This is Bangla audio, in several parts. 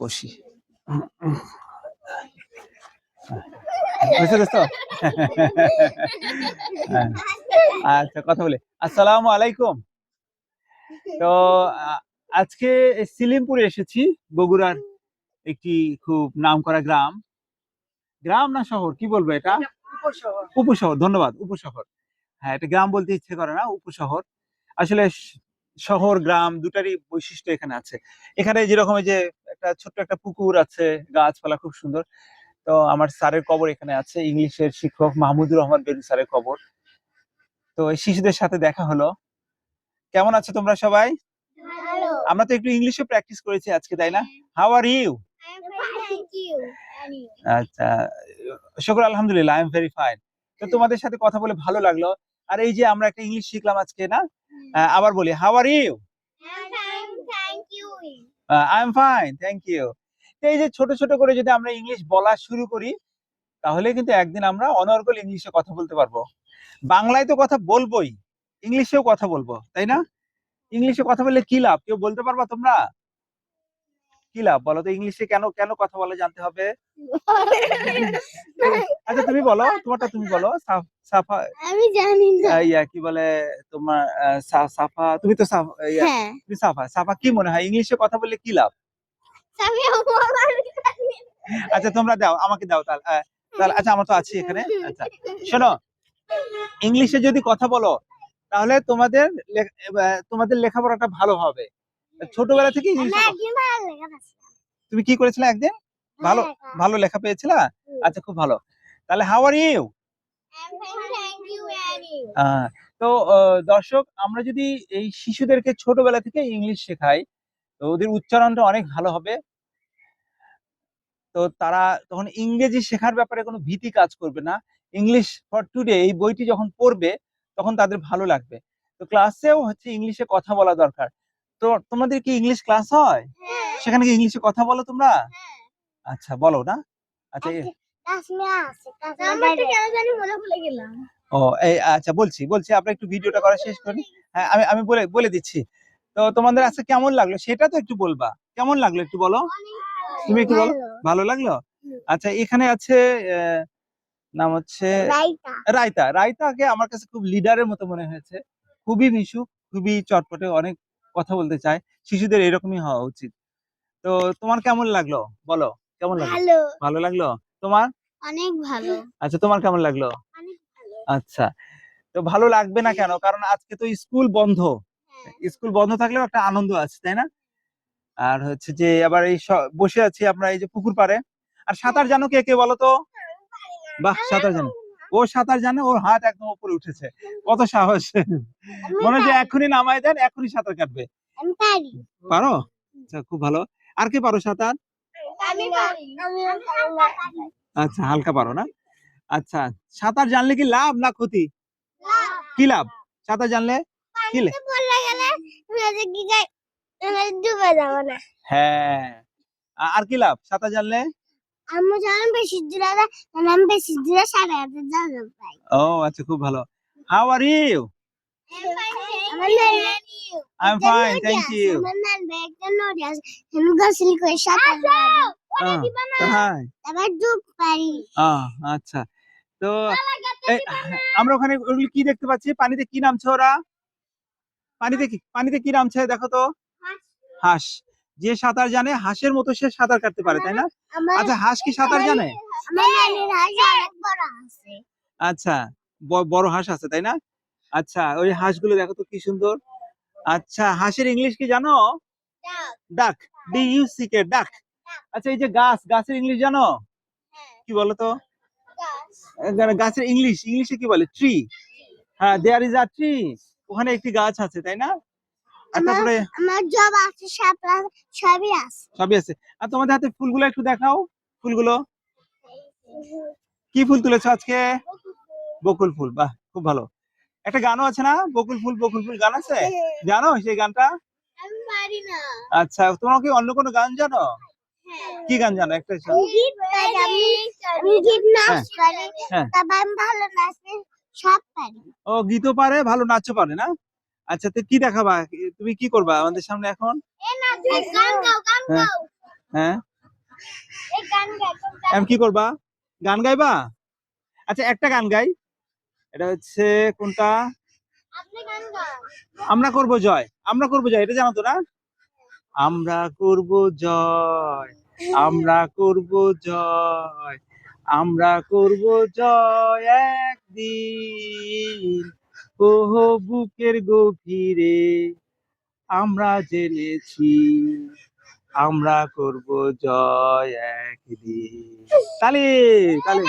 বসি। বুঝতে। আচ্ছা কথা বলি। আসসালামু আলাইকুম। তো আজকে সিলিমপুরে এসেছি বগুড়ার একটি খুব নামকরা গ্রাম। গ্রাম না শহর? কি বলব এটা? উপশহর ধন্যবাদ উপশহর। হ্যাঁ এটা গ্রাম বলতে ইচ্ছে করে না উপশহর। আসলে শহর গ্রাম দুটারই বৈশিষ্ট্য এখানে আছে। এখানে যেরকম এই যে একটা ছোট্ট একটা পুকুর আছে গাছপালা খুব সুন্দর। তো আমার স্যারের কবর এখানে আছে ইংলিশের শিক্ষক মাহমুদুর রহমান বেরু স্যারের কবর। তো এই শিশুদের সাথে দেখা হলো। কেমন আছো তোমরা সবাই? আমরা তো একটু ইংলিশে প্র্যাকটিস করেছি আজকে তাই না? How are you? আচ্ছা শুক্র আলহামদুলিল্লাহ আই এম ভেরি ফাইন তো তোমাদের সাথে কথা বলে ভালো লাগল। আর এই যে আমরা একটা ইংলিশ শিখলাম আজকে না? আবার বলি how are you. I am fine thank you এই যে ছোট ছোট করে যদি আমরা ইংলিশ বলা শুরু করি তাহলে কিন্তু একদিন আমরা অনর্গল ইংলিশে কথা বলতে পারব। বাংলায় তো কথা বলবোই ইংলিশেও কথা বলব তাই না? ইংলিশে কথা বললে কি লাভ? কেউ বলতে পারবা তোমরা? কি লাভ বলো তো? ইংলিশে কেন কেন কথা বলা জানতে হবে? আচ্ছা তুমি বলো তোমারটা তুমি বলো সাফা আমি জানি না। ইয়া কি বলে তোমার সাফা তুমি তো সাফা হ্যাঁ। তুমি সাফা সাফা কি মনে হয়? ইংলিশে কথা বললে কি লাভ? আচ্ছা তোমরা দাও আমাকে দাও তাহলে তাহলে আচ্ছা আমার তো আছে এখানে আচ্ছা। শোনো ইংলিশে যদি কথা বলো তাহলে তোমাদের তোমাদের লেখাপড়াটা ভালো হবে। ছোটবেলা থেকে তুমি কি করেছিলে একদিন? ভালো ভালো লেখা পেয়েছিলা? আচ্ছা খুব ভালো। তাহলে হাউ আর ইউ? তো দর্শক আমরা যদি এই শিশুদেরকে ছোটবেলা থেকে ইংলিশ শেখাই তো ওদের উচ্চারণটা অনেক ভালো হবে। তো তারা তখন ইংরেজি শেখার ব্যাপারে কোনো ভীতি কাজ করবে না। ইংলিশ ফর টুডে এই বইটি যখন পড়বে তখন তাদের ভালো লাগবে। তো ক্লাসেও হচ্ছে ইংলিশে কথা বলা দরকার। তো তোমাদের কি ইংলিশ ক্লাস হয়? হ্যাঁ। সেখানে কি ইংলিশে কথা বলো তোমরা? আচ্ছা বলো না। আচ্ছা গেলাম। ও এই আচ্ছা বলছি বলছি আমরা একটু ভিডিওটা করা শেষ করি। হ্যাঁ আমি আমি বলে বলে দিচ্ছি। তো তোমাদের আজকে কেমন লাগল? সেটা তো একটু বলবা। কেমন লাগল একটু বলো? তুমি একটু বলো? ভালো। লাগল? আচ্ছা এখানে আছে আহ, নাম হচ্ছে রাইতা। রায়তা রায়তাকে আমার কাছে খুব লিডারের মতো মনে হয়েছে। খুবই মিশুক খুবই চটপটে অনেক কথা বলতে চায় শিশুদের এরকমই হওয়া উচিত। তো তোমার কেমন লাগল? বলো কেমন লাগল? ভালো। লাগল? তোমার? অনেক ভালো। আচ্ছা তোমার কেমন লাগল? আচ্ছা তো ভালো লাগবে না কেন? কারণ আজকে তো স্কুল বন্ধ। হ্যাঁ। স্কুল বন্ধ থাকলেও একটা আনন্দ আছে তাই না? আর হচ্ছে যে আবার এই বসে আছি আমরা এই যে পুকুর পাড়ে। আর সাঁতার জানো কে কে বলো তো? বাহ সাঁতার জানো। ও সাঁতার জানে ওর হাত একদম উপরে উঠেছে। কত সাহস। মনে হচ্ছে এখনই নামাই দেন এখনই সাঁতার কাটবে। পারো। আচ্ছা খুব ভালো। আর কে পারো সাঁতার? আচ্ছা হালকা পারো না? আচ্ছা সাঁতার জানলে কি লাভ না ক্ষতি? কি লাভ। সাঁতার জানলে কি ডুবে যাব না। হ্যাঁ। আর কি লাভ? সাঁতার জানলে আমি যখন বেশি দূরে আমি বেশি দূরে সাড়ে হাতে যাব পাই ও আচ্ছা খুব ভালো। হাউ আর ইউ হ্যাঁ তারপর ডুব আচ্ছা। তো আমরা ওখানে ওগুলো কি দেখতে পাচ্ছি? পানিতে কি নামছে ওরা? পানিতে কি পানিতে কি নামছে? দেখো তো। হাঁস যে সাঁতার জানে হাঁসের মতো সে সাঁতার কাটতে পারে তাই না? আচ্ছা হাঁস কি সাঁতার জানে? আচ্ছা বড় হাঁস আছে তাই না? আচ্ছা ওই হাঁসগুলো দেখো তো কি সুন্দর। আচ্ছা হাঁসের ইংলিশ কি জানো? ডাক। ডি ইউ সি কে ডাক। আচ্ছা এই যে গাছ গাছের ইংলিশ জানো? কি বলো তো? গাছের ইংলিশ ইংলিশে কি বলে? ট্রি। হ্যাঁ দেয়ার ইজ আ ট্রি ওখানে একটি গাছ আছে তাই না? আর তারপরে? আমার জব আছে সাপলা সবই আছে। সবই আছে। আর তোমাদের হাতে ফুলগুলো একটু দেখাও ফুলগুলো। কি ফুল তুলেছো আজকে? বকুল ফুল বাহ খুব ভালো। একটা গানও আছে না? বকুল ফুল বকুল ফুল গান আছে? জানো সেই গানটা? আমি পারি না। আচ্ছা তোমার কি অন্য কোনো গান জানো? কি গান জানো? একটা শোনাও। গীত পারি আমি আমি গীত নাচ পারি। হ্যাঁ। আমি ভালো নাচতে সব পারি। ও গীতও পারে ভালো নাচও পারে না? আচ্ছা তো কি দেখাবা? তুমি কি করবা আমাদের সামনে এখন? এই গান গাও গান হ্যাঁ। হ্যাঁ। এই গান গাও এখন কি করবা? গান গাইবা? আচ্ছা একটা গান গাই। এটা হচ্ছে কোনটা? আপনি গান গাও। আমরা করব জয়। আমরা করব জয় এটা জানো তো না? আমরা করব জয়। আমরা করব জয়। আমরা করব জয় একদিন। ওহ বুকের গভীরে আমরা জেনেছি আমরা করব জয় একদিন। তালি তালি।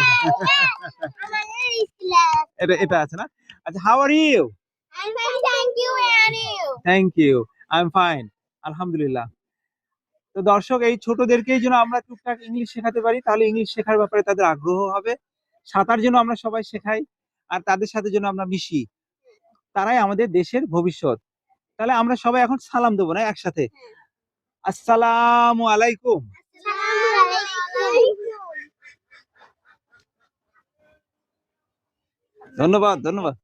এটা এটা আছে না? আচ্ছা how are you? Thank you I am fine আলহামদুলিল্লাহ। তো দর্শক এই ছোটদেরকেই যেন আমরা টুকটাক ইংলিশ শেখাতে পারি তাহলে ইংলিশ শেখার ব্যাপারে তাদের আগ্রহ হবে। সাঁতার যেন আমরা সবাই শেখাই আর তাদের সাথে যেন আমরা মিশি। তারাই আমাদের দেশের ভবিষ্যৎ। তাহলে আমরা সবাই এখন সালাম দেবো না একসাথে? আসসালাম আলাইকুম। ধন্যবাদ ধন্যবাদ।